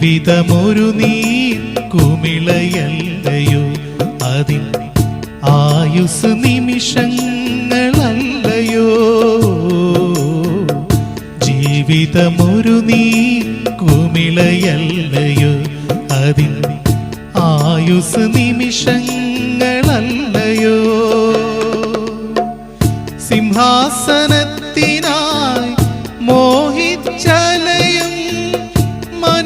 ജീവിതമൊരു നീ കുമിളയല്ലയോ? അതിൽ ആയുസ് നിമിഷങ്ങളല്ലയോ? ജീവിതമൊരു നീ കുമിളയല്ലയോ? അതിൽ ആയുസ് നിമിഷങ്ങളല്ലയോ? സിംഹാസനത്തിനായി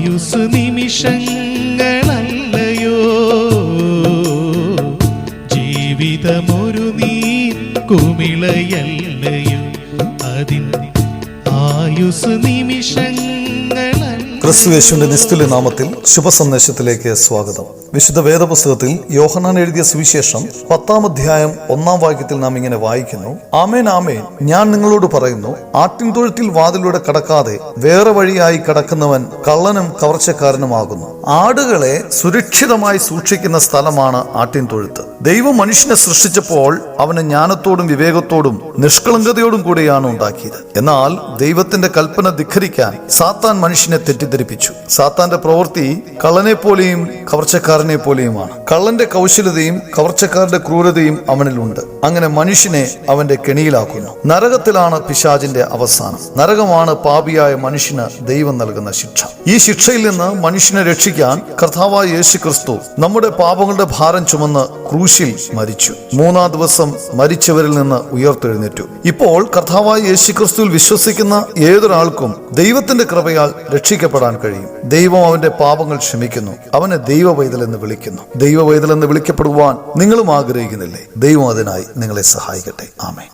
ആയുസ് നിമിഷങ്ങളല്ലയോ? ജീവിതമൊരു നീ കുമിളയല്ലയോ അതിൻ ആയുസ് നിമിഷങ്ങൾ ക്രിസ്തു യേശുവിന്റെ നിസ്തുല്യ നാമത്തിൽ ശുഭസന്ദേശത്തിലേക്ക് സ്വാഗതം. വിശുദ്ധ വേദപുസ്തകത്തിൽ യോഹനാൻ എഴുതിയ സുവിശേഷം പത്താം അധ്യായം ഒന്നാം വാക്യത്തിൽ നാം ഇങ്ങനെ വായിക്കുന്നു. ആമേൻ ആമേൻ. ഞാൻ നിങ്ങളോട് പറയുന്നു ആട്ടിൻ തൊഴുത്തിൽ വാതിലൂടെ കടക്കാതെ വേറെ വഴിയായി കടക്കുന്നവൻ കള്ളനും കവർച്ചക്കാരനുമാകുന്നു. ആടുകളെ സുരക്ഷിതമായി സൂക്ഷിക്കുന്ന സ്ഥലമാണ് ആട്ടിൻ തൊഴുത്ത് ദൈവം മനുഷ്യനെ സൃഷ്ടിച്ചപ്പോൾ അവന് ജ്ഞാനത്തോടും വിവേകത്തോടും നിഷ്കളങ്കതയോടും കൂടിയാണ് ഉണ്ടാക്കിയത്. എന്നാൽ ദൈവത്തിന്റെ കൽപ്പന ധിഖരിക്കാൻ സാത്താൻ മനുഷ്യനെ തെറ്റിദ്ധരിപ്പിച്ചു. സാത്താന്റെ പ്രവൃത്തി കള്ളനെ പോലെയും കവർച്ചക്കാരനെ പോലെയുമാണ്. കള്ളന്റെ കൗശലതയും കവർച്ചക്കാരുടെ ക്രൂരതയും അവനിലുണ്ട്. അങ്ങനെ മനുഷ്യനെ അവന്റെ കെണിയിലാക്കുന്നു. നരകത്തിലാണ് പിശാചിന്റെ അവസാനം. നരകമാണ് പാപിയായ മനുഷ്യന് ദൈവം നൽകുന്ന ശിക്ഷ. ഈ ശിക്ഷയിൽ നിന്ന് മനുഷ്യനെ രക്ഷിക്കാൻ കർത്താവായ യേശു ക്രിസ്തു നമ്മുടെ പാപങ്ങളുടെ ഭാരം ചുമന്ന് ക്രൂശിൽ മരിച്ചു. മൂന്നാം ദിവസം മരിച്ചവരിൽ നിന്ന് ഉയർത്തെഴുന്നേറ്റു. ഇപ്പോൾ കർത്താവായ യേശു ക്രിസ്തുവിൽ വിശ്വസിക്കുന്ന ഏതൊരാൾക്കും ദൈവത്തിന്റെ കൃപയാൽ രക്ഷിക്കപ്പെടാൻ കഴിയും. ദൈവം അവന്റെ പാപങ്ങൾ ക്ഷമിക്കുന്നു. അവനെ ദൈവ പൈതൽ എന്ന് വിളിക്കുന്നു. ദൈവ പൈതൽ എന്ന് വിളിക്കപ്പെടുവാൻ നിങ്ങളും ആഗ്രഹിക്കുന്നില്ലേ? ദൈവം അതിനായി നിങ്ങളെ സഹായിക്കട്ടെ. ആമേ